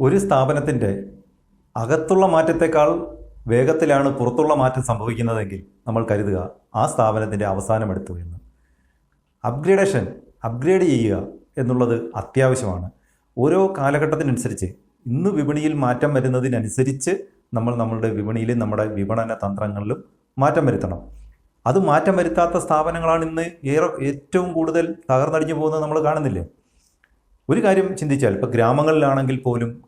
ഒരു സ്ഥാപനത്തിന്റെ അകത്തുള്ള മാറ്റത്തെക്കാൾ വേഗത്തിലാണ് പുറത്തുള്ള മാറ്റം സംഭവിക്കുന്നതെങ്കിൽ നമ്മൾ കരുതുക ആ സ്ഥാപനത്തിന്റെ അവസാനം എടുത്തു എന്ന്. അപ്ഗ്രേഡേഷൻ അപ്ഗ്രേഡ് ചെയ്യുക എന്നുള്ളത് അത്യാവശ്യമാണ്. ഓരോ കാലഘട്ടത്തിനനുസരിച്ച് ഇന്ന് വിപണിയിൽ മാറ്റം വരുന്നതിനനുസരിച്ച് നമ്മൾ നമ്മളുടെ വിപണിയിലും നമ്മുടെ വിപണന തന്ത്രങ്ങളിലും മാറ്റം വരുത്തണം. അത് മാറ്റം വരുത്താത്ത സ്ഥാപനങ്ങളാണ് ഇന്ന് ഏറെ ഏറ്റവും കൂടുതൽ തകർന്നടിഞ്ഞു പോകുന്നത് നമ്മൾ കാണുന്നില്ലേ? ഒരു കാര്യം ചിന്തിച്ചാൽ ഇപ്പോൾ ഗ്രാമങ്ങളിലാണെങ്കിൽ പോലും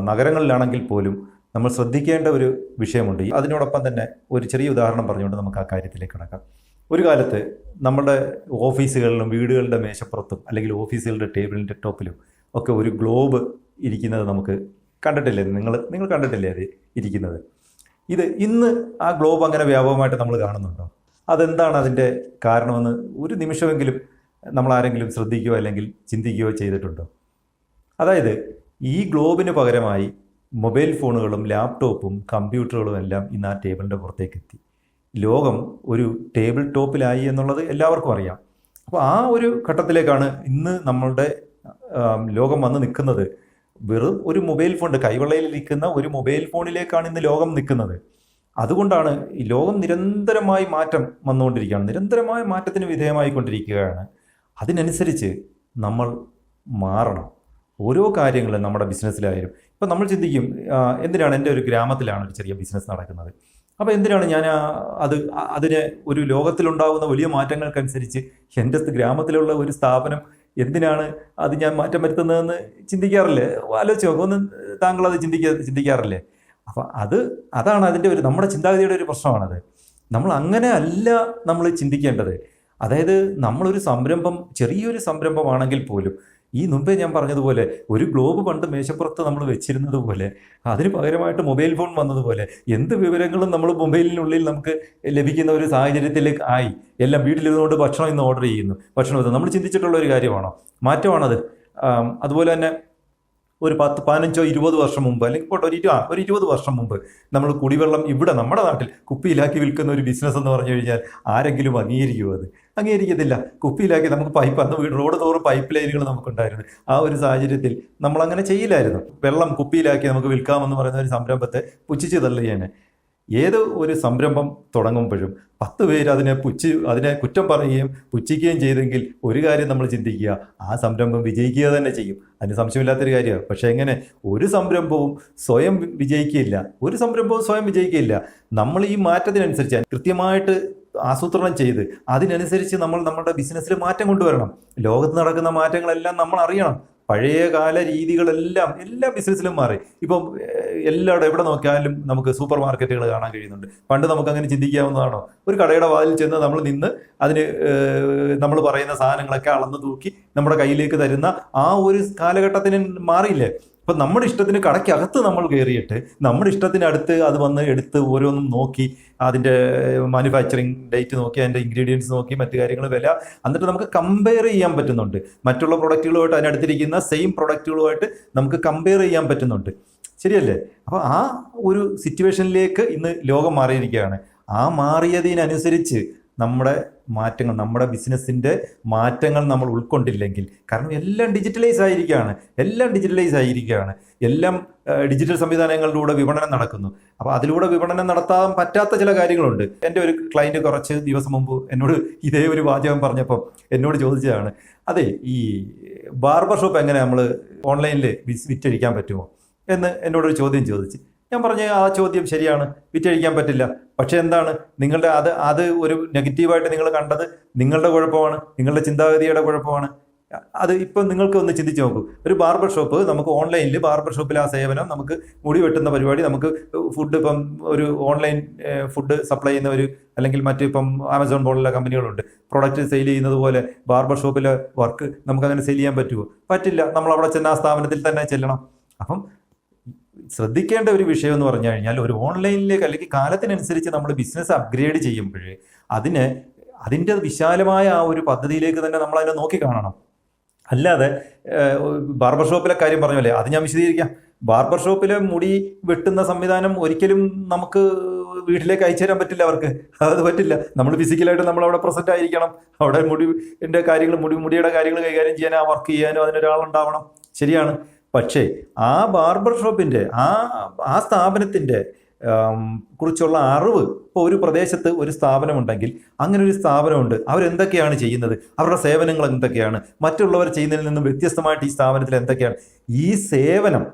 നഗരങ്ങളിലാണെങ്കിൽ പോലും നമ്മൾ ശ്രദ്ധിക്കേണ്ട ഒരു വിഷയമുണ്ട്. അതിനോടൊപ്പം തന്നെ ഒരു ചെറിയ ഉദാഹരണം പറഞ്ഞുകൊണ്ട് നമുക്ക് ആ കാര്യത്തിലേക്ക് കിടക്കാം. ഒരു കാലത്ത് നമ്മുടെ ഓഫീസുകളിലും വീടുകളുടെ മേശപ്പുറത്തും അല്ലെങ്കിൽ ഓഫീസുകളുടെ ടേബിളിന്റെ ടോപ്പിലും ഒക്കെ ഒരു ഗ്ലോബ് ഇരിക്കുന്നത് നമുക്ക് കണ്ടിട്ടില്ലേ? നിങ്ങൾ നിങ്ങൾ കണ്ടിട്ടില്ലേ അത് ഇരിക്കുന്നത്? ഇത് ഇന്ന് ആ ഗ്ലോബ് അങ്ങനെ വ്യാപകമായിട്ട് നമ്മൾ കാണുന്നുണ്ടോ? അതെന്താണ് അതിന്റെ കാരണമെന്ന് ഒരു നിമിഷമെങ്കിലും നമ്മൾ ആരെങ്കിലും ശ്രദ്ധിക്കുകയോ അല്ലെങ്കിൽ ചിന്തിക്കുകയോ ചെയ്തിട്ടുണ്ടോ? അതായത് ഈ ഗ്ലോബിന് പകരമായി മൊബൈൽ ഫോണുകളും ലാപ്ടോപ്പും കമ്പ്യൂട്ടറുകളും എല്ലാം ഇന്ന് ആ ടേബിളിന്റെ പുറത്തേക്ക് എത്തി ലോകം ഒരു ടേബിൾ ടോപ്പിലായി എന്നുള്ളത് എല്ലാവർക്കും അറിയാം. അപ്പോൾ ആ ഒരു ഘട്ടത്തിലേക്കാണ് ഇന്ന് നമ്മളുടെ ലോകം വന്ന് നിൽക്കുന്നത്. വെറും ഒരു മൊബൈൽ ഫോൺ കൈവെള്ളയിലിരിക്കുന്ന ഒരു മൊബൈൽ ഫോണിലേക്കാണ് ഇന്ന് ലോകം നിൽക്കുന്നത്. അതുകൊണ്ടാണ് ഈ ലോകം നിരന്തരമായി മാറ്റം വന്നുകൊണ്ടിരിക്കുകയാണ്. നിരന്തരമായ മാറ്റത്തിന് വിധേയമായിക്കൊണ്ടിരിക്കുകയാണ്. അതിനനുസരിച്ച് നമ്മൾ മാറണം. ഓരോ കാര്യങ്ങളും നമ്മുടെ ബിസിനസ്സിലായാലും. ഇപ്പം നമ്മൾ ചിന്തിക്കും എന്തിനാണ് എന്റെ ഒരു ഗ്രാമത്തിലാണ് ഒരു ചെറിയ ബിസിനസ് നടക്കുന്നത്? അപ്പോൾ എന്തിനാണ് ഞാൻ അത് അതിനെ ഒരു ലോകത്തിലുണ്ടാകുന്ന വലിയ മാറ്റങ്ങൾക്കനുസരിച്ച് എന്റെ ഗ്രാമത്തിലുള്ള ഒരു സ്ഥാപനം എന്തിനാണ് അത് ഞാൻ മാറ്റം വരുത്തുന്നതെന്ന് ചിന്തിക്കാറില്ലേ? ആലോചിച്ച് നോക്കും ഒന്ന് താങ്കൾ അത് ചിന്തിക്കാ ചിന്തിക്കാറില്ലേ? അപ്പോൾ അത് അതാണ് അതിന്റെ ഒരു നമ്മുടെ ചിന്താഗതിയുടെ ഒരു പ്രശ്നമാണത്. നമ്മൾ അങ്ങനെ അല്ല നമ്മൾ ചിന്തിക്കേണ്ടത്. അതായത് നമ്മളൊരു സംരംഭം ചെറിയൊരു സംരംഭമാണെങ്കിൽ പോലും ഈ മുമ്പേ ഞാൻ പറഞ്ഞതുപോലെ ഒരു ഗ്ലോബ് പണ്ട് മേശപ്പുറത്ത് നമ്മൾ വെച്ചിരുന്നത് പോലെ അതിന് പകരമായിട്ട് മൊബൈൽ ഫോൺ വന്നതുപോലെ എന്ത് വിവരങ്ങളും നമ്മൾ മൊബൈലിനുള്ളിൽ നമുക്ക് ലഭിക്കുന്ന ഒരു സാഹചര്യത്തിലേക്ക് ആയി. എല്ലാം വീട്ടിലിരുന്നുകൊണ്ട് ഭക്ഷണം ഇന്ന് ഓർഡർ ചെയ്യുന്നു. ഭക്ഷണം നമ്മൾ ചിന്തിച്ചിട്ടുള്ള ഒരു കാര്യമാണോ? മാറ്റമാണത്. അതുപോലെ തന്നെ ഒരു പത്ത് പതിനഞ്ചോ ഇരുപത് വർഷം മുമ്പ് അല്ലെങ്കിൽ പോട്ടെ ഒരു ഇരു- ആ ഒരു ഇരുപത് വർഷം മുമ്പ് നമ്മൾ കുടിവെള്ളം ഇവിടെ നമ്മുടെ നാട്ടിൽ കുപ്പിയിലാക്കി വിൽക്കുന്ന ഒരു ബിസിനസ് എന്ന് പറഞ്ഞു കഴിഞ്ഞാൽ ആരെങ്കിലും അംഗീകരിക്കുമോ അത്? അംഗീകരിക്കത്തില്ല. കുപ്പിയിലാക്കി നമുക്ക് പൈപ്പ് അന്ന് റോഡ് തോറും പൈപ്പ് ലൈനുകൾ നമുക്കുണ്ടായിരുന്നു. ആ ഒരു സാഹചര്യത്തിൽ നമ്മൾ അങ്ങനെ ചെയ്യില്ലായിരുന്നു. വെള്ളം കുപ്പിയിലാക്കി നമുക്ക് വിൽക്കാമെന്ന് പറയുന്ന ഒരു സംരംഭത്തെ പുച്ഛിച്ച് തള്ളുകയാണ്. ഏത് ഒരു സംരംഭം തുടങ്ങുമ്പോഴും പത്ത് പേര് അതിനെ പുച്ഛി അതിനെ കുറ്റം പറയുകയും പുച്ഛിക്കുകയും ചെയ്തെങ്കിൽ ഒരു കാര്യം നമ്മൾ ചിന്തിക്കുക ആ സംരംഭം വിജയിക്കുക തന്നെ ചെയ്യും. അതിന് സംശയമില്ലാത്തൊരു കാര്യമാണ്. പക്ഷേ എങ്ങനെ ഒരു സംരംഭവും സ്വയം വിജയിക്കില്ല ഒരു സംരംഭവും സ്വയം വിജയിക്കുകയില്ല. നമ്മൾ ഈ മാറ്റത്തിനനുസരിച്ച് കൃത്യമായിട്ട് ആസൂത്രണം ചെയ്ത് അതിനനുസരിച്ച് നമ്മൾ നമ്മുടെ ബിസിനസ്സിൽ മാറ്റം കൊണ്ടുവരണം. ലോകത്ത് നടക്കുന്ന മാറ്റങ്ങളെല്ലാം നമ്മൾ അറിയണം. പഴയകാല രീതികളെല്ലാം എല്ലാ ബിസിനസ്സിലും മാറി. ഇപ്പം എല്ലായിടും എവിടെ നോക്കിയാലും നമുക്ക് സൂപ്പർ മാർക്കറ്റുകൾ കാണാൻ കഴിയുന്നുണ്ട്. പണ്ട് നമുക്ക് അങ്ങനെ ചിന്തിക്കാവുന്നതാണോ? ഒരു കടയുടെ വാതിൽ ചെന്ന് നമ്മൾ നിന്ന് അതിന് നമ്മൾ പറയുന്ന സാധനങ്ങളൊക്കെ അളന്ന് തൂക്കി നമ്മുടെ കയ്യിലേക്ക് തരുന്ന ആ ഒരു കാലഘട്ടത്തിന് മാറിയില്ലേ? അപ്പം നമ്മുടെ ഇഷ്ടത്തിന് കടയ്ക്കകത്ത് നമ്മൾ കയറിയിട്ട് നമ്മുടെ ഇഷ്ടത്തിന് അടുത്ത് അത് വന്ന് എടുത്ത് ഓരോന്നും നോക്കി അതിന്റെ മാനുഫാക്ചറിങ് ഡേറ്റ് നോക്കി അതിന്റെ ഇൻഗ്രീഡിയൻസ് നോക്കി മറ്റു കാര്യങ്ങൾ വില എന്നിട്ട് നമുക്ക് കമ്പയർ ചെയ്യാൻ പറ്റുന്നുണ്ട്. മറ്റുള്ള പ്രൊഡക്റ്റുകളുമായിട്ട് അതിനടുത്തിരിക്കുന്ന സെയിം പ്രൊഡക്റ്റുകളുമായിട്ട് നമുക്ക് കമ്പയർ ചെയ്യാൻ പറ്റുന്നുണ്ട്. ശരിയല്ലേ? അപ്പോൾ ആ ഒരു സിറ്റുവേഷനിലേക്ക് ഇന്ന് ലോകം മാറിയിരിക്കുകയാണ്. ആ മാറിയതിനനുസരിച്ച് നമ്മുടെ മാറ്റങ്ങൾ നമ്മുടെ ബിസിനസ്സിന്റെ മാറ്റങ്ങൾ നമ്മൾ ഉൾക്കൊണ്ടില്ലെങ്കിൽ കാരണം എല്ലാം ഡിജിറ്റലൈസ് ആയിരിക്കുകയാണ് എല്ലാം ഡിജിറ്റലൈസ് ആയിരിക്കുകയാണ് എല്ലാം ഡിജിറ്റൽ സംവിധാനങ്ങളിലൂടെ വിപണനം നടക്കുന്നു. അപ്പോൾ അതിലൂടെ വിപണനം നടത്താൻ പറ്റാത്ത ചില കാര്യങ്ങളുണ്ട്. എന്റെ ഒരു ക്ലയന്റ് കുറച്ച് ദിവസം മുമ്പ് എന്നോട് ഇതേ ഒരു വാചകം പറഞ്ഞപ്പം എന്നോട് ചോദിച്ചതാണ് അതെ ഈ ബാർബർ ഷോപ്പ് എങ്ങനെ നമ്മൾ ഓൺലൈനിൽ വിറ്റഴിക്കാൻ പറ്റുമോ? എന്ന് എന്നോടൊരു ചോദ്യം ചോദിച്ച്. ഞാൻ പറഞ്ഞ ആ ചോദ്യം ശരിയാണ്. വിറ്റഴിക്കാൻ പറ്റില്ല. പക്ഷെ എന്താണ്? നിങ്ങളുടെ അത് അത് ഒരു നെഗറ്റീവായിട്ട് നിങ്ങൾ കണ്ടത് നിങ്ങളുടെ കുഴപ്പമാണ്. നിങ്ങളുടെ ചിന്താഗതിയുടെ കുഴപ്പമാണ്. അത് ഇപ്പം നിങ്ങൾക്ക് ഒന്ന് ചിന്തിച്ച് നോക്കൂ. ഒരു ബാർബർ ഷോപ്പ് നമുക്ക് ഓൺലൈനിൽ ബാർബർ ഷോപ്പിൽ ആ സേവനം നമുക്ക് മുടി വെട്ടുന്ന പരിപാടി നമുക്ക് ഫുഡ് ഇപ്പം ഒരു ഓൺലൈൻ ഫുഡ് സപ്ലൈ ചെയ്യുന്ന ഒരു അല്ലെങ്കിൽ മറ്റ് ഇപ്പം ആമസോൺ പോലുള്ള കമ്പനികളുണ്ട്. പ്രൊഡക്റ്റ് സെയിൽ ചെയ്യുന്നത് പോലെ ബാർബർ ഷോപ്പിലെ വർക്ക് നമുക്ക് അങ്ങനെ സെയിൽ ചെയ്യാൻ പറ്റുമോ? പറ്റില്ല. നമ്മൾ അവിടെ ചെന്ന് ആ സ്ഥാപനത്തിൽ തന്നെ ചെല്ലണം. അപ്പം ശ്രദ്ധിക്കേണ്ട ഒരു വിഷയം എന്ന് പറഞ്ഞു കഴിഞ്ഞാൽ ഒരു ഓൺലൈനിലേക്ക് അല്ലെങ്കിൽ കാലത്തിനനുസരിച്ച് നമ്മൾ ബിസിനസ് അപ്ഗ്രേഡ് ചെയ്യുമ്പോൾ അതിന് അതിന്റെ വിശാലമായ ആ ഒരു പദ്ധതിയിലേക്ക് തന്നെ നമ്മൾ അതിനെ നോക്കി കാണണം. അല്ലാതെ ബാർബർ ഷോപ്പിലെ കാര്യം പറഞ്ഞല്ലേ അത് ഞാൻ വിശദീകരിക്കാം. ബാർബർ ഷോപ്പിലെ മുടി വെട്ടുന്ന സംവിധാനം ഒരിക്കലും നമുക്ക് വീട്ടിലേക്ക് അയച്ചു തരാൻ പറ്റില്ല അവർക്ക്. അത് പറ്റില്ല. നമ്മൾ ഫിസിക്കലായിട്ട് നമ്മൾ അവിടെ പ്രസന്റ് ആയിരിക്കണം. അവിടെ മുടിന്റെ കാര്യങ്ങൾ മുടി മുടിയുടെ കാര്യങ്ങൾ കൈകാര്യം ചെയ്യാൻ ആ വർക്ക് ചെയ്യാനും അതിനൊരാളുണ്ടാവണം. ശരിയാണ്. പക്ഷേ ആ ബാർബർ ഷോപ്പിന്റെ ആ ആ സ്ഥാപനത്തിന്റെ കുറിച്ചുള്ള അറിവ് ഇപ്പോൾ ഒരു പ്രദേശത്ത് ഒരു സ്ഥാപനമുണ്ടെങ്കിൽ അങ്ങനെ ഒരു സ്ഥാപനമുണ്ട്. അവരെന്തൊക്കെയാണ് ചെയ്യുന്നത്? അവരുടെ സേവനങ്ങൾ എന്തൊക്കെയാണ്? മറ്റുള്ളവർ ചെയ്യുന്നതിൽ നിന്നും വ്യത്യസ്തമായിട്ട് ഈ സ്ഥാപനത്തിൽ എന്തൊക്കെയാണ്? ഈ സേവനം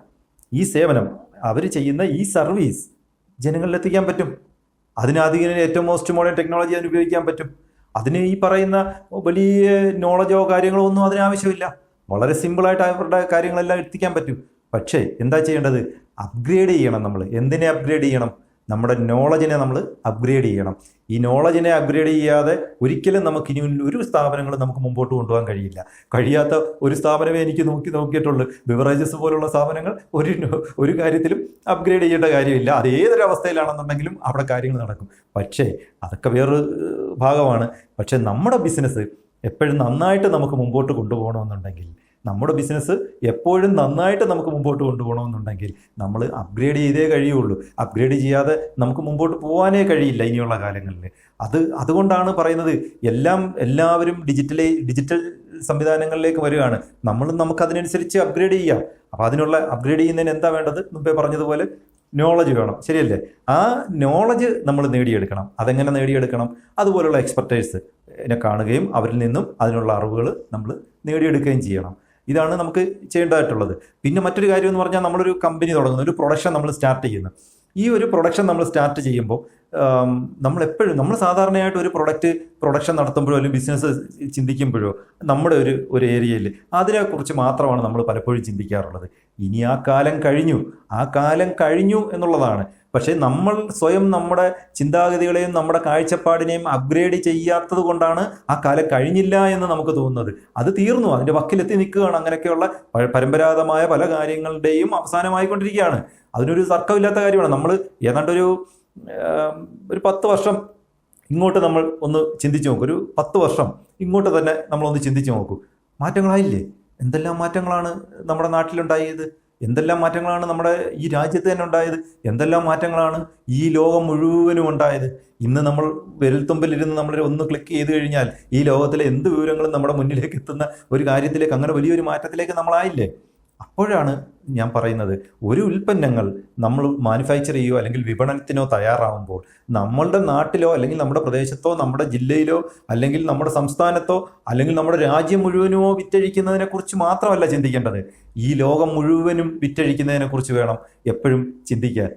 ഈ സേവനം അവർ ചെയ്യുന്ന ഈ സർവീസ് ജനങ്ങളിൽ എത്തിക്കാൻ പറ്റും. അതിനധികം ഏറ്റവും മോസ്റ്റ് മോഡേൺ ടെക്നോളജി അതിന് ഉപയോഗിക്കാൻ പറ്റും. അതിന് ഈ പറയുന്ന വലിയ നോളജോ കാര്യങ്ങളോ ഒന്നും അതിന് ആവശ്യമില്ല. വളരെ സിമ്പിളായിട്ട് അവരുടെ കാര്യങ്ങളെല്ലാം എത്തിക്കാൻ പറ്റും. പക്ഷേ എന്താ ചെയ്യേണ്ടത്? അപ്ഗ്രേഡ് ചെയ്യണം നമ്മൾ എന്തിനെ അപ്ഗ്രേഡ് ചെയ്യണം? നമ്മുടെ നോളജിനെ നമ്മൾ അപ്ഗ്രേഡ് ചെയ്യണം. ഈ നോളജിനെ അപ്ഗ്രേഡ് ചെയ്യാതെ ഒരിക്കലും നമുക്ക് ഇനി ഒരു സ്ഥാപനങ്ങളും നമുക്ക് മുമ്പോട്ട് കൊണ്ടുപോകാൻ കഴിയില്ല. കഴിയാത്ത ഒരു സ്ഥാപനമേ എനിക്ക് നോക്കി നോക്കിയിട്ടുള്ളൂ. ബിവറേജസ് പോലുള്ള സ്ഥാപനങ്ങൾ ഒരു ഒരു കാര്യത്തിലും അപ്ഗ്രേഡ് ചെയ്യേണ്ട കാര്യമില്ല. അത് ഏതൊരു അവസ്ഥയിലാണെന്നുണ്ടെങ്കിലും അവിടെ കാര്യങ്ങൾ നടക്കും. പക്ഷേ അതൊക്കെ വേറൊരു ഭാഗമാണ്. പക്ഷേ നമ്മുടെ ബിസിനസ് എപ്പോഴും നന്നായിട്ട് നമുക്ക് മുമ്പോട്ട് കൊണ്ടുപോകണമെന്നുണ്ടെങ്കിൽ നമ്മുടെ ബിസിനസ് എപ്പോഴും നന്നായിട്ട് നമുക്ക് മുമ്പോട്ട് കൊണ്ടുപോകണമെന്നുണ്ടെങ്കിൽ നമ്മൾ അപ്ഗ്രേഡ് ചെയ്തേ കഴിയുള്ളൂ. അപ്ഗ്രേഡ് ചെയ്യാതെ നമുക്ക് മുമ്പോട്ട് പോകാനേ കഴിയില്ല ഇനിയുള്ള കാലങ്ങളിൽ. അത് അതുകൊണ്ടാണ് പറയുന്നത് എല്ലാം എല്ലാവരും ഡിജിറ്റലൈ ഡിജിറ്റൽ സംവിധാനങ്ങളിലേക്ക് വരികയാണ്. നമ്മൾ നമുക്ക് അതിനനുസരിച്ച് അപ്ഗ്രേഡ് ചെയ്യാം. അപ്പോൾ അതിനുള്ള അപ്ഗ്രേഡ് ചെയ്യുന്നതിന് എന്താ വേണ്ടത്? മുമ്പേ പറഞ്ഞതുപോലെ നോളജ് വേണം. ശരിയല്ലേ? ആ നോളജ് നമ്മൾ നേടിയെടുക്കണം. അതെങ്ങനെ നേടിയെടുക്കണം? അതുപോലുള്ള എക്സ്പെർട്ടേഴ്സ് കാണുകയും അവരിൽ നിന്നും അതിനുള്ള അറിവുകൾ നമ്മൾ നേടിയെടുക്കുകയും ചെയ്യണം. ഇതാണ് നമുക്ക് ചെയ്യേണ്ടതായിട്ടുള്ളത്. പിന്നെ മറ്റൊരു കാര്യം എന്ന് പറഞ്ഞാൽ നമ്മളൊരു കമ്പനി തുടങ്ങുന്നു. ഒരു പ്രൊഡക്ഷൻ നമ്മൾ സ്റ്റാർട്ട് ചെയ്യുന്നു. ഈ ഒരു പ്രൊഡക്ഷൻ നമ്മൾ സ്റ്റാർട്ട് ചെയ്യുമ്പോൾ നമ്മൾ എപ്പോഴും നമ്മൾ സാധാരണയായിട്ട് ഒരു പ്രൊഡക്റ്റ് പ്രൊഡക്ഷൻ നടത്തുമ്പോഴോ അല്ലെങ്കിൽ ബിസിനസ് ചിന്തിക്കുമ്പോഴോ നമ്മുടെ ഒരു ഒരു ഏരിയയിൽ അതിനെക്കുറിച്ച് മാത്രമാണ് നമ്മൾ പലപ്പോഴും ചിന്തിക്കാറുള്ളത്. ഇനി ആ കാലം കഴിഞ്ഞു. ആ കാലം കഴിഞ്ഞു എന്നുള്ളതാണ്. പക്ഷേ നമ്മൾ സ്വയം നമ്മുടെ ചിന്താഗതികളെയും നമ്മുടെ കാഴ്ചപ്പാടിനെയും അപ്ഗ്രേഡ് ചെയ്യാത്തത് കൊണ്ടാണ് ആ കാലം കഴിഞ്ഞില്ല എന്ന് നമുക്ക് തോന്നുന്നത്. അത് തീർന്നു. അതിന്റെ വക്കിലെത്തി നിൽക്കുകയാണ്. അങ്ങനെയൊക്കെയുള്ള പരമ്പരാഗതമായ പല കാര്യങ്ങളുടെയും അവസാനമായിക്കൊണ്ടിരിക്കുകയാണ്. അതിനൊരു തർക്കമില്ലാത്ത കാര്യമാണ്. നമ്മൾ ഏതാണ്ടൊരു ഒരു പത്ത് വർഷം ഇങ്ങോട്ട് നമ്മൾ ഒന്ന് ചിന്തിച്ചു നോക്കും. ഒരു പത്ത് വർഷം ഇങ്ങോട്ട് തന്നെ നമ്മളൊന്ന് ചിന്തിച്ചു നോക്കൂ. മാറ്റങ്ങളായില്ലേ? എന്തെല്ലാം മാറ്റങ്ങളാണ് നമ്മുടെ നാട്ടിലുണ്ടായത്? എന്തെല്ലാം മാറ്റങ്ങളാണ് നമ്മുടെ ഈ രാജ്യത്ത് തന്നെ ഉണ്ടായത്? എന്തെല്ലാം മാറ്റങ്ങളാണ് ഈ ലോകം മുഴുവനും ഉണ്ടായത്? ഇന്ന് നമ്മൾ വിരൽത്തുമ്പിലിരുന്ന് നമ്മൾ ഒന്ന് ക്ലിക്ക് ചെയ്ത് കഴിഞ്ഞാൽ ഈ ലോകത്തിലെ എന്ത് വിവരങ്ങളും നമ്മുടെ മുന്നിലേക്ക് എത്തുന്ന ഒരു കാര്യത്തിലേക്ക് അങ്ങനെ വലിയൊരു മാറ്റത്തിലേക്ക് നമ്മളായില്ലേ അപ്പോഴാണ് ഞാൻ പറയുന്നത് ഒരു ഉൽപ്പന്നങ്ങൾ നമ്മൾ മാനുഫാക്ചർ ചെയ്യുകയോ അല്ലെങ്കിൽ വിപണനത്തിനോ തയ്യാറാവുമ്പോൾ നമ്മളുടെ നാട്ടിലോ അല്ലെങ്കിൽ നമ്മുടെ പ്രദേശത്തോ നമ്മുടെ ജില്ലയിലോ അല്ലെങ്കിൽ നമ്മുടെ സംസ്ഥാനത്തോ അല്ലെങ്കിൽ നമ്മുടെ രാജ്യം മുഴുവനുമോ വിറ്റഴിക്കുന്നതിനെക്കുറിച്ച് മാത്രമല്ല ചിന്തിക്കേണ്ടത്. ഈ ലോകം മുഴുവനും വിറ്റഴിക്കുന്നതിനെക്കുറിച്ച് വേണം എപ്പോഴും ചിന്തിക്കാൻ.